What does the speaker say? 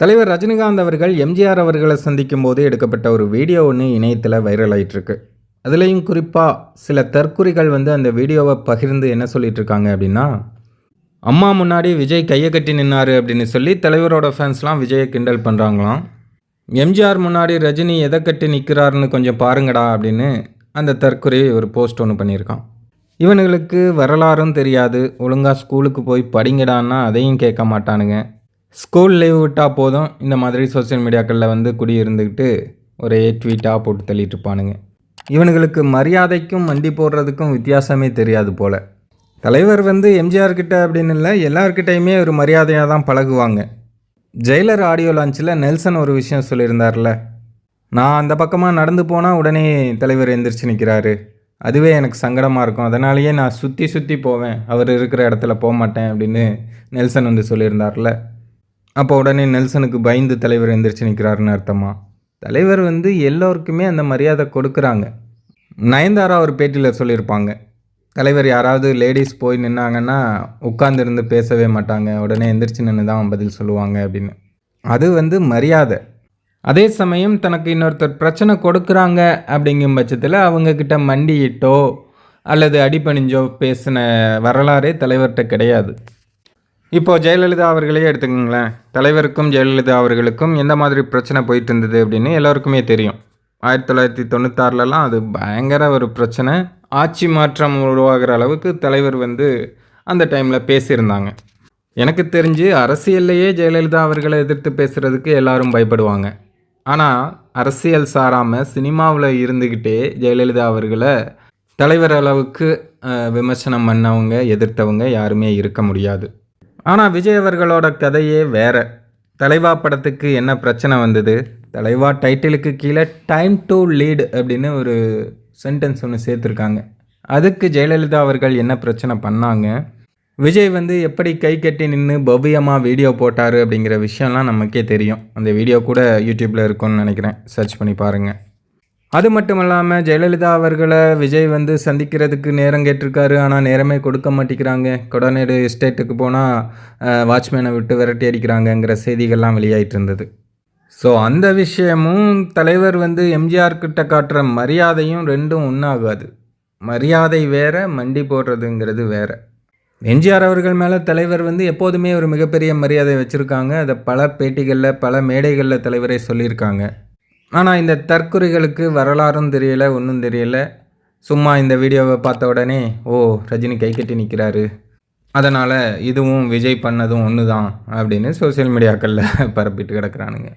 தலைவர் ரஜினிகாந்த் அவர்கள் எம்ஜிஆர் அவர்களை சந்திக்கும் போது எடுக்கப்பட்ட ஒரு வீடியோ ஒன்று இணையத்தில் வைரல் ஆகிட்டுருக்கு அதுலேயும் குறிப்பாக சில தற்குறிகள் வந்து அந்த வீடியோவை பகிர்ந்து என்ன சொல்லிட்டு இருக்காங்க அப்படின்னா அம்மா முன்னாடி விஜய் கையை கட்டி நின்னார் அப்படின்னு சொல்லி தலைவரோட ஃபேன்ஸ்லாம் விஜயை கிண்டல் பண்ணுறாங்களாம் எம்ஜிஆர் முன்னாடி ரஜினி எதை கட்டி நிற்கிறாருன்னு கொஞ்சம் பாருங்கடா அப்படின்னு அந்த தற்குறி ஒரு போஸ்ட் ஒன்று பண்ணியிருக்கான். இவனுங்களுக்கு வரலாறும் தெரியாது. ஒழுங்காக ஸ்கூலுக்கு போய் படிங்கடான்னா அதையும் கேட்க மாட்டானுங்க. ஸ்கூல் லீவ் விட்டால் போதும். இந்த மாதிரி சோஷியல் மீடியாக்களில் வந்து குடியிருந்துக்கிட்டு ஒரே ட்வீட்டாக போட்டு தள்ளிட்டு இருப்பானுங்க. இவனுங்களுக்கு மரியாதைக்கும் மண்டி போடுறதுக்கும் வித்தியாசமே தெரியாது போல். தலைவர் வந்து எம்ஜிஆர் கிட்ட அப்படின்னு இல்லை எல்லார்கிட்டையுமே ஒரு மரியாதையாக தான் பழகுவாங்க. ஜெயிலர் ஆடியோ லான்ச்சில் நெல்சன் ஒரு விஷயம் சொல்லியிருந்தார்ல நான் அந்த பக்கமாக நடந்து போனால் உடனே தலைவர் எந்திரிச்சு நிற்கிறாரு அதுவே எனக்கு சங்கடமாக இருக்கும். அதனாலேயே நான் சுற்றி சுற்றி போவேன். அவர் இருக்கிற இடத்துல போக மாட்டேன் அப்படின்னு நெல்சன் வந்து சொல்லியிருந்தார்ல. அப்போ உடனே நெல்சனுக்கு பயந்து தலைவர் எந்திரிச்சு நிற்கிறாருன்னு அர்த்தமா? தலைவர் வந்து எல்லோருக்குமே அந்த மரியாதை கொடுக்குறாங்க. நயன்தாரா ஒரு பேட்டியில் சொல்லியிருப்பாங்க. தலைவர் யாராவது லேடிஸ் போய் நின்னாங்கன்னா உட்காந்துருந்து பேசவே மாட்டாங்க. உடனே எந்திரிச்சு நின்று தான் பதில் சொல்லுவாங்க அப்படின்னு. அது வந்து மரியாதை. அதே சமயம் தனக்கு இன்னொருத்தர் பிரச்சனை கொடுக்குறாங்க அப்படிங்கும் பட்சத்தில் அவங்கக்கிட்ட மண்டியிட்டோ அல்லது அடிபணிஞ்சோ பேசின வரலாறே தலைவர்கிட்ட கிடையாது. இப்போது ஜெயலலிதா அவர்களே எடுத்துக்கோங்களேன். தலைவருக்கும் ஜெயலலிதா அவர்களுக்கும் எந்த மாதிரி பிரச்சனை போயிட்டு இருந்தது அப்படின்னு எல்லாருக்குமே தெரியும். ஆயிரத்தி தொள்ளாயிரத்தி தொண்ணூத்தாறுலலாம் அது பயங்கர ஒரு பிரச்சனை. ஆட்சி மாற்றம் உருவாகிற அளவுக்கு தலைவர் வந்து அந்த டைமில் பேசியிருந்தாங்க. எனக்கு தெரிஞ்சு அரசியல்லையே ஜெயலலிதா அவர்களை எதிர்த்து பேசுகிறதுக்கு எல்லாரும் பயப்படுவாங்க. ஆனால் அரசியல் சாராமல் சினிமாவில் இருந்துக்கிட்டே ஜெயலலிதா அவர்களை தலைவர் அளவுக்கு விமர்சனம் பண்ணவங்க எதிர்த்தவங்க யாருமே இருக்க முடியாது. ஆனால் விஜய் அவர்களோட கதையே வேறு. தலைவா படத்துக்கு என்ன பிரச்சனை வந்தது? தலைவா டைட்டிலுக்கு கீழே டைம் டு லீட் அப்படின்னு ஒரு சென்டென்ஸ் ஒன்று சேர்த்துருக்காங்க. அதுக்கு ஜெயலலிதா அவர்கள் என்ன பிரச்சனை பண்ணாங்க? விஜய் வந்து எப்படி கை கட்டி நின்று பவ்யமாக வீடியோ போட்டார் அப்படிங்கிற விஷயம்லாம் நமக்கே தெரியும். அந்த வீடியோ கூட யூடியூப்பில் இருக்கும்னு நினைக்கிறேன். சர்ச் பண்ணி பாருங்கள் அது மட்டும் இல்லாமல் ஜெயலலிதா அவர்களை விஜய் வந்து சந்திக்கிறதுக்கு நேரம் கேட்டிருக்காரு ஆனால் நேரமே கொடுக்க மாட்டேங்கிறாங்க. கொடநேடு எஸ்டேட்டுக்கு போனால் வாட்ச்மேனை விட்டு விரட்டி அடிக்கிறாங்கங்கிற செய்திகள்லாம் வெளியாயிட்டு இருந்தது. ஸோ அந்த விஷயமும் தலைவர் வந்து எம்ஜிஆர் கிட்ட காட்டுற மரியாதையும் ரெண்டும் ஒன்றாகாது மரியாதை வேற மண்டி போடுறதுங்கிறது வேற. எம்ஜிஆர் அவர்கள் மேலே தலைவர் வந்து எப்போதுமே ஒரு மிகப்பெரிய மரியாதை வச்சுருக்காங்க. அதை பல பேட்டிகளில் பல மேடைகளில் தலைவரே சொல்லியிருக்காங்க. ஆனால் இந்த தற்குறிகளுக்கு வரலாறும் தெரியல ஒன்றும் தெரியல. சும்மா இந்த வீடியோவை பார்த்த உடனே ஓ ரஜினி கை கட்டி நிற்கிறாரு அதனால் இதுவும் விஜய் பண்ணதும் ஒன்று தான் அப்படின்னு சோஷியல் மீடியாக்களில் பரப்பிட்டு கிடக்குறானுங்க.